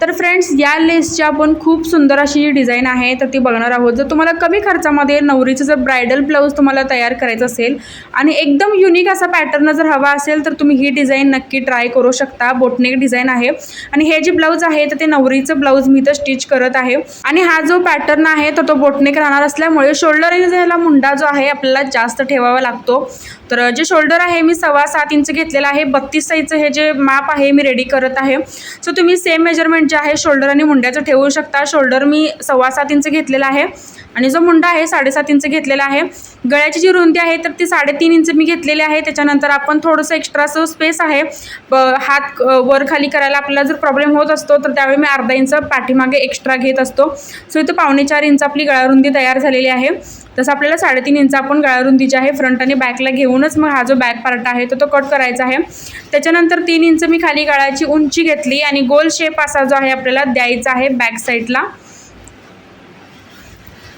तर फ्रेंड्स या लेसची आपण खूप सुंदर अशी जी डिझाईन आहे तर ती बघणार आहोत. जर तुम्हाला कमी खर्चामध्ये नवरीचं जर ब्रायडल ब्लाऊज तुम्हाला तयार करायचं असेल आणि एकदम युनिक असा पॅटर्न जर हवा असेल तर तुम्ही ही डिझाईन नक्की ट्राय करू शकता. बोटनेक डिझाईन आहे. आणि हे जे ब्लाऊज आहे तर ते नवरीचं ब्लाऊज मी तर स्टिच करत आहे. आणि हा जो पॅटर्न आहे तर तो बोटनेक राहणार असल्यामुळे शोल्डर ह्याला मुंडा जो आहे आपल्याला जास्त ठेवावा लागतो. तर जे शोल्डर आहे मी सव्वा सात इंच घेतलेला आहे. बत्तीस साईजचं हे जे माप आहे मी रेडी करत आहे. सो तुम्ही सेम मेजरमेंट जे आहे शोल्डर आणि मुंड्याचं ठेवू शकता. शोल्डर मी सव्वा सात इंच घेतलेलं आहे. आणि जो मुंडा आहे साडेसात इंच घेतलेला आहे. गळ्याची जी रुंदी आहे तर ती साडेतीन इंच मी घेतलेली आहे. त्याच्यानंतर आपण थोडंसं एक्स्ट्राचं स्पेस आहे. हात वर खाली करायला आपल्याला जर प्रॉब्लेम होत असतो तर त्यावेळी मी अर्धा इंच पाठीमागे एक्स्ट्रा घेत असतो. सो इथं पावणे चार इंच आपली गळारुंदी तयार झालेली आहे. तसं आपल्याला साडेतीन इंच आपण गळारुंदी जी आहे फ्रंट आणि बॅकला घेऊनच मग हा जो बॅक पार्ट आहे तो तो कट करायचा आहे. त्याच्यानंतर तीन इंच मी खाली गळाची उंची घेतली आणि गोल शेप असा जो आहे आपल्याला द्यायचा आहे बॅक साईडला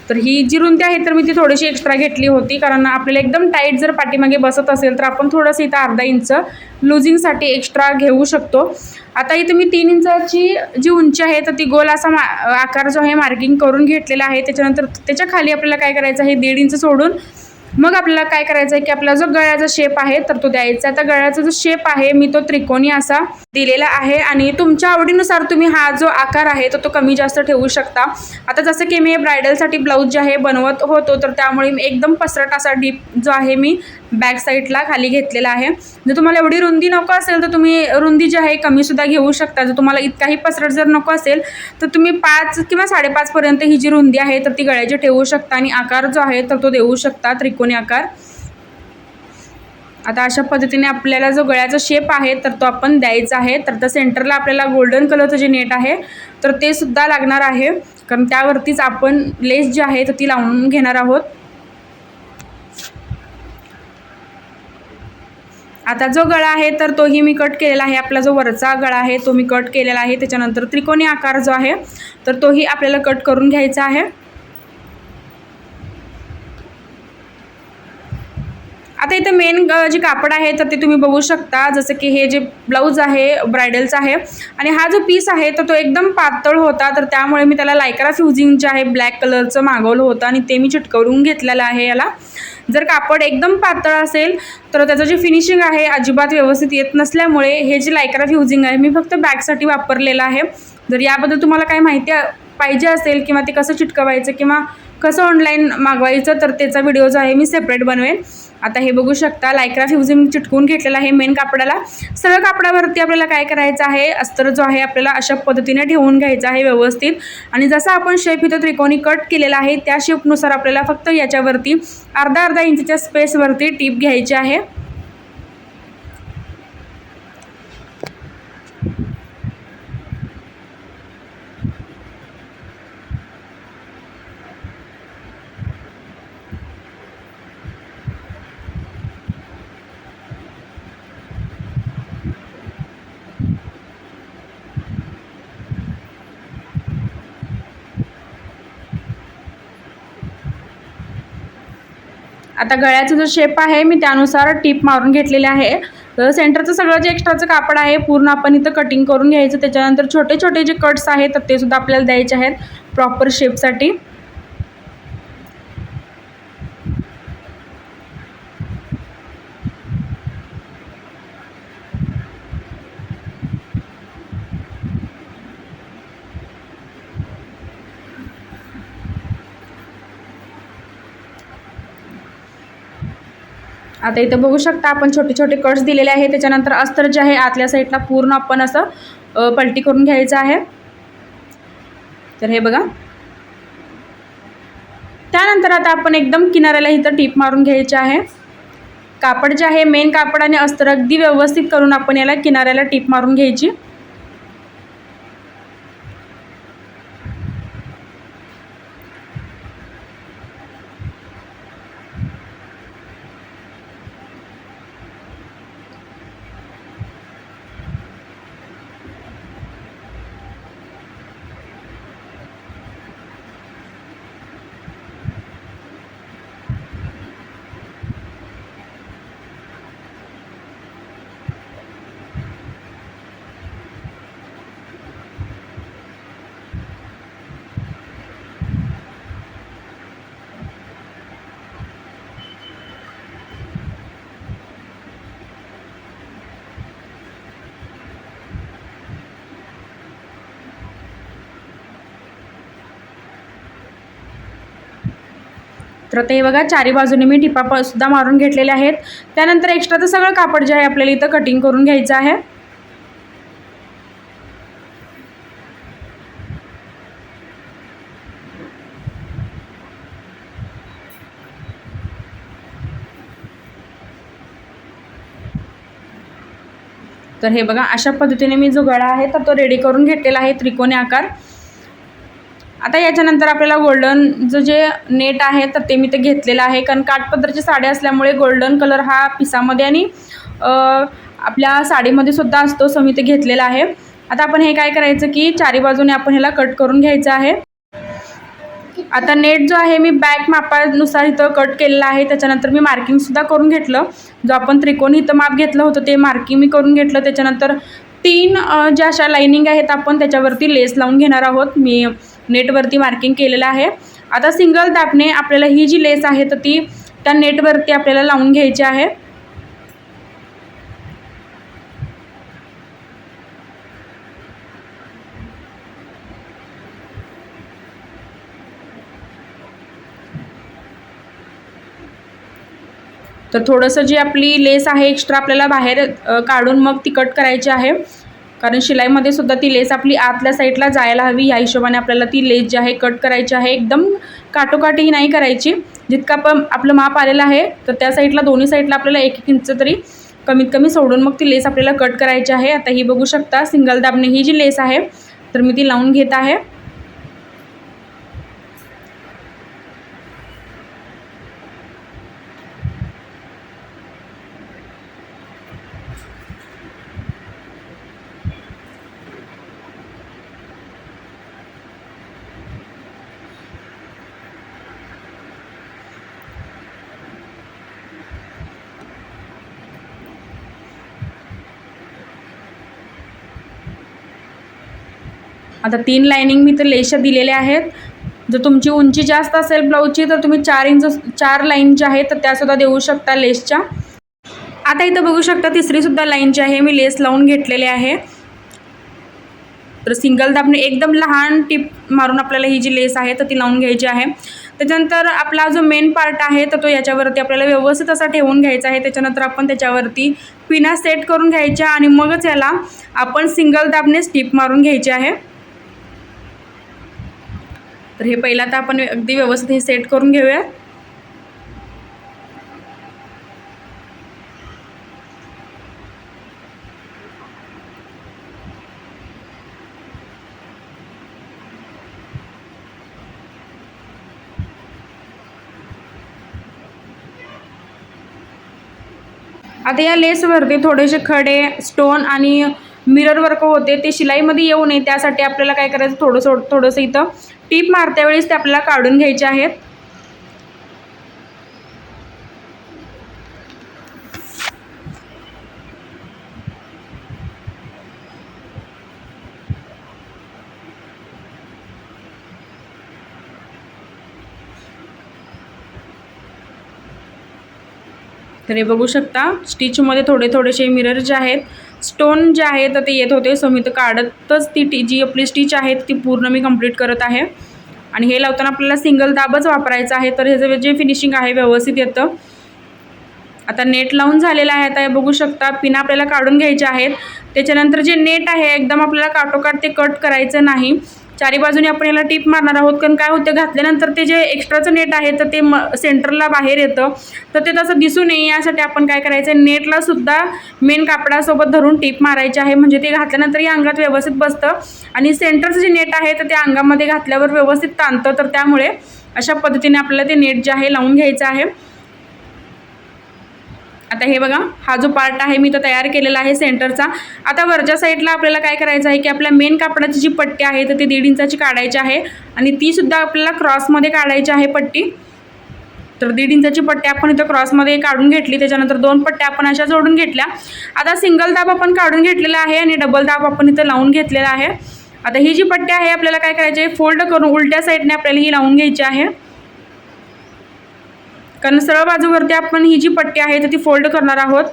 तर ही जी रुंदी आहे तर मी ती थोडीशी एक्स्ट्रा घेतली होती. कारण आपल्याला एकदम टाईट जर पाठीमागे बसत असेल तर आपण थोडंसं इथं अर्धा इंच लुझिंगसाठी एक्स्ट्रा घेऊ शकतो. आता इथं मी तीन इंचाची जी उंची आहे तर ती गोल असा मा आकार जो आहे मार्किंग करून घेतलेला आहे. त्याच्यानंतर त्याच्याखाली आपल्याला काय करायचं आहे दीड इंच सोडून मग आपल्याला काय करायचं आहे की आपला जो गळ्याचा शेप आहे तर तो द्यायचा आता गळ्याचा जो शेप आहे मी तो त्रिकोणी असा दिलेला आहे आणि तुमच्या आवडीनुसार तुम्ही हा जो आकार आहे तो तो कमी जास्त ठेवू शकता. आता जसं की मी ब्रायडलसाठी ब्लाऊज जे आहे बनवत होतो तर त्यामुळे मी एकदम पसरट असा डीप जो आहे मी बॅक साईडला खाली घेतलेला आहे. जर तुम्हाला एवढी रुंदी नको असेल तर तुम्ही रुंदी जी आहे कमीसुद्धा घेऊ शकता. जर तुम्हाला इतकाही पसरट जर नको असेल तर तुम्ही पाच किंवा साडेपाचपर्यंत ही जी रुंदी आहे तर ती गळ्याची ठेवू शकता. आणि आकार जो आहे तर तो देऊ शकता त्रिकोणी आकार. आता अशा पद्धतीने आपल्याला जो गळ्याचा शेप आहे तर तो आपण द्यायचा आहे. तर त्या सेंटरला आपल्याला गोल्डन कलरचं जे नेट आहे तर ते सुद्धा लागणार आहे. कारण त्यावरतीच आपण लेस जी आहे तर ती लावून घेणार आहोत. आता जो गळा आहे तर तोही मी कट केलेला आहे. आपला जो वरचा गळा आहे तो मी कट केलेला आहे. त्याच्यानंतर त्रिकोणी आकार जो आहे तर तोही आपल्याला कट करून घ्यायचा आहे. आता इथं मेन जे कापड आहे तर ते तुम्ही बघू शकता. जसं की हे जे ब्लाऊज आहे ब्रायडलचं आहे. आणि हा जो पीस आहे तर तो एकदम पातळ होता. तर त्यामुळे मी त्याला लायकरा फ्युजिंग जे आहे ब्लॅक कलरचं मागवलं होतं. आणि ते मी चिटकवून घेतलेलं आहे याला. जर कापड एकदम पातळ असेल तर त्याचं जे फिनिशिंग आहे अजिबात व्यवस्थित येत नसल्यामुळे हे जे लायकरा फ्युजिंग आहे मी फक्त बॅगसाठी वापरलेलं आहे. जर याबद्दल तुम्हाला काही माहिती पाहिजे असेल किंवा ते कसं चिटकवायचं किंवा कसं ऑनलाईन मागवायचं तर त्याचा व्हिडिओ जो आहे मी सेपरेट बनवेन. आता हे बघू शकता लायक्रा फ्युझिंग चिटकून घेतलेला आहे मेन कापडाला. सगळं कापडावरती आपल्याला काय करायचं आहे अस्तर जो आहे आपल्याला अशा पद्धतीने ठेवून घ्यायचा आहे व्यवस्थित. आणि जसा आपण शेप इथं त्रिकोणी कट केलेला आहे त्या शेपनुसार आपल्याला फक्त याच्यावरती अर्धा अर्धा इंचच्या स्पेसवरती टीप घ्यायची आहे. आता गळ्याचा जो शेप आहे मी त्यानुसार टीप मारून घेतलेले आहे. तर सेंटरचं सगळं जे एक्स्ट्राचं कापड आहे पूर्ण आपण इथं कटिंग करून घ्यायचं. त्याच्यानंतर छोटे छोटे जे कट्स आहेत तर ते सुद्धा आपल्याला द्यायचे आहेत. प्रॉपर शेपसाठी आता इथं बघू शकता आपण छोटे छोटे कट्स दिलेले आहे त्याच्यानंतर अस्तर जे आहे आतल्या साईडला पूर्ण आपण असं पलटी करून घ्यायचं आहे. तर हे बघा. त्यानंतर आता आपण एकदम किनाऱ्याला इथं टीप मारून घ्यायचे आहे. कापड जे आहे मेन कापड आणि अस्तर अगदी व्यवस्थित करून आपण याला किनाऱ्याला टीप मारून घ्यायची. तर ते बघा चारी बाजूने मी टिपा प सुद्धा मारून घेतलेले आहेत. त्यानंतर एक्स्ट्राचं सगळं कापड जे आहे आपल्याला इथं कटिंग करून घ्यायचं आहे. तर हे बघा अशा पद्धतीने मी जो गळा आहे तर तो रेडी करून घेतलेला आहे त्रिकोणी आकार. आता याच्यानंतर आपल्याला गोल्डन जो जे नेट आहे तर ते मी ते घेतलेलं आहे. कारण काठपदरची साडी असल्यामुळे गोल्डन कलर हा पिसामध्ये आणि आपल्या साडीमध्ये सुद्धा असतो सो मी ते घेतलेला आहे. आता आपण हे काय करायचं की चारी बाजूने आपण ह्याला कट करून घ्यायचं आहे. आता नेट जो आहे मी बॅक मापानुसार इथं कट केलेला आहे. त्याच्यानंतर मी मार्किंगसुद्धा करून घेतलं. जो आपण त्रिकोणी इथं माप घेतलं होतं ते मार्किंग मी करून घेतलं. त्याच्यानंतर तीन ज्या अशा लाईनिंग आहेत आपण त्याच्यावरती लेस लावून घेणार आहोत. मी नेटवरती मार्किंग केलेलं आहे. आता सिंगल दाबणे आपल्याला ही जी लेस आहे तर ती त्या नेटवरती आपल्याला लावून घ्यायची आहे. तर थोडंसं जी आपली लेस आहे एक्स्ट्रा आपल्याला बाहेर काढून मग ती कट करायची आहे. कारण शिलाईमध्ये सुद्धा ती लेस आपली आतल्या साईडला जायला हवी. या हिशोबाने आपल्याला ती लेस जी आहे कट करायची आहे. एकदम काटोकाटीही नाही करायची. जितका पण आपलं माप आलेलं आहे तर त्या साईडला दोन्ही साईडला आपल्याला एक एक इंच तरी कमीत कमी सोडून मग ती लेस आपल्याला कट करायची आहे. आता ही बघू शकता सिंगल दाबने ही जी लेस आहे तर मी ती लावून घेत आहे. आता तीन लाईनिंग मी तर लेशा दिलेल्या आहेत. जर तुमची उंची जास्त असेल ब्लाऊजची तर तुम्ही चार इंच चार लाईन ज्या आहेत तर त्यासुद्धा देऊ शकता लेसच्या आता इथं बघू शकता तिसरीसुद्धा लाईन जी आहे मी लेस लावून घेतलेली आहे. तर सिंगल दाबने एकदम लहान टिप मारून आपल्याला ही जी लेस आहे तर ती लावून घ्यायची आहे. त्याच्यानंतर आपला जो मेन पार्ट आहे तर तो याच्यावरती आपल्याला व्यवस्थित असा ठेवून घ्यायचा आहे. त्याच्यानंतर आपण त्याच्यावरती पिना सेट करून घ्यायच्या आणि मगच याला आपण सिंगल दाबने स्टिप मारून घ्यायची आहे. तर हे पहिला तर आपण अगदी व्यवस्थित हे सेट करून घेऊया. आता या लेसवरती थोडेसे खडे स्टोन आणि मिरर वर्क होते ते शिलाईमध्ये येऊ नये त्यासाठी आपल्याला काय करायचं थोडंसं थोडंसं इथं टीप मारत्या वेळेस ते आपल्याला काढून घ्यायचे आहेत. तर हे बघू शकता स्टिचमध्ये थोडे थोडेसे मिरर जे आहेत स्टोन जे आहे तर ते येत होते. सो मी तर काढतच ती टी जी आपली स्टिच आहे ती पूर्ण मी कंप्लीट करत आहे. आणि हे लावताना आपल्याला सिंगल दाबच वापरायचा आहे. तर ह्याचं जे फिनिशिंग आहे व्यवस्थित येतं. आता नेट लावून झालेलं आहे. आता हे बघू शकता पिना आपल्याला काढून घ्यायचे आहेत. त्याच्यानंतर जे नेट आहे एकदम आपल्याला काटोकाट ते कट करायचं नाही. चारी बाजूने आपण याला टीप मारणार आहोत. कारण काय होतं घातल्यानंतर ते जे एक्स्ट्राचं नेट आहे तर ते म सेंटरला बाहेर येतं. तर ते तसं दिसू नये. यासाठी आपण काय करायचं आहे नेटला सुद्धा मेन कापडासोबत धरून टीप मारायची आहे. म्हणजे ते घातल्यानंतर या अंगात व्यवस्थित बसतं. आणि सेंटरचं जे नेट आहे तर ते अंगामध्ये घातल्यावर व्यवस्थित ताणतं. तर त्यामुळे अशा पद्धतीने आपल्याला ते नेट जे आहे लावून घ्यायचं आहे. आता हे बघा हा जो पार्ट आहे मी तो तयार केलेला आहे सेंटरचा आता वरच्या साईडला आपल्याला काय करायचं आहे की आपल्या मेन कापडाची जी पट्टी आहे तर ती दीड इंचाची काढायची आहे. आणि तीसुद्धा आपल्याला क्रॉसमध्ये काढायची आहे पट्टी. तर दीड इंचाची पट्टी आपण इथं क्रॉसमध्ये काढून घेतली. त्याच्यानंतर दोन पट्ट्या आपण अशा जोडून घेतल्या. आता सिंगल दाब आपण काढून घेतलेला आहे आणि डबल दाब आपण इथं लावून घेतलेला आहे. आता ही जी पट्टी आहे आपल्याला काय करायची आहे? फोल्ड करून उलट्या साईडने आपल्याला ही लावून घ्यायची आहे. कारण सरळ बाजूवरती आपण ही जी पट्टी आहे तर ती फोल्ड करणार आहोत.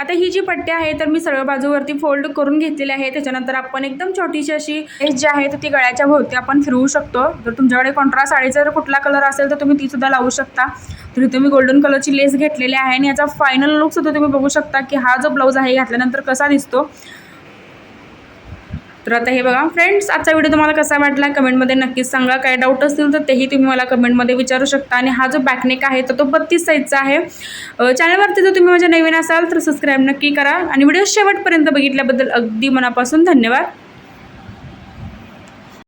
आता ही जी पट्टी आहे तर मी सरळ बाजूवरती फोल्ड करून घेतलेली आहे. त्याच्यानंतर आपण एकदम छोटीशी अशी एज जी आहे तर ती गळ्याच्या भोवती आपण फिरवू शकतो. जर तुमच्याकडे कॉन्ट्रा साडीचा जर कुठला कलर असेल तर तुम्ही तीसुद्धा लावू शकता. तर इथे मी गोल्डन कलरची लेस घेतलेली आहे आणि याचा फायनल लुकसुद्धा तुम्ही बघू शकता की हा जो ब्लाऊज आहे घातल्यानंतर कसा दिसतो. तर आता हे बघा फ्रेंड्स आजचा व्हिडिओ तुम्हाला कसा वाटला? कमेंटमध्ये नक्कीच सांगा. काय डाऊट असतील तर तेही तुम्ही मला कमेंटमध्ये विचारू शकता. आणि हा जो बॅकनेक आहे तर तो बत्तीस साईजचा आहे. चॅनलवरती जर तुम्ही माझ्या नवीन असाल तर सबस्क्राईब नक्की करा. आणि व्हिडिओ शेवटपर्यंत बघितल्याबद्दल अगदी मनापासून धन्यवाद.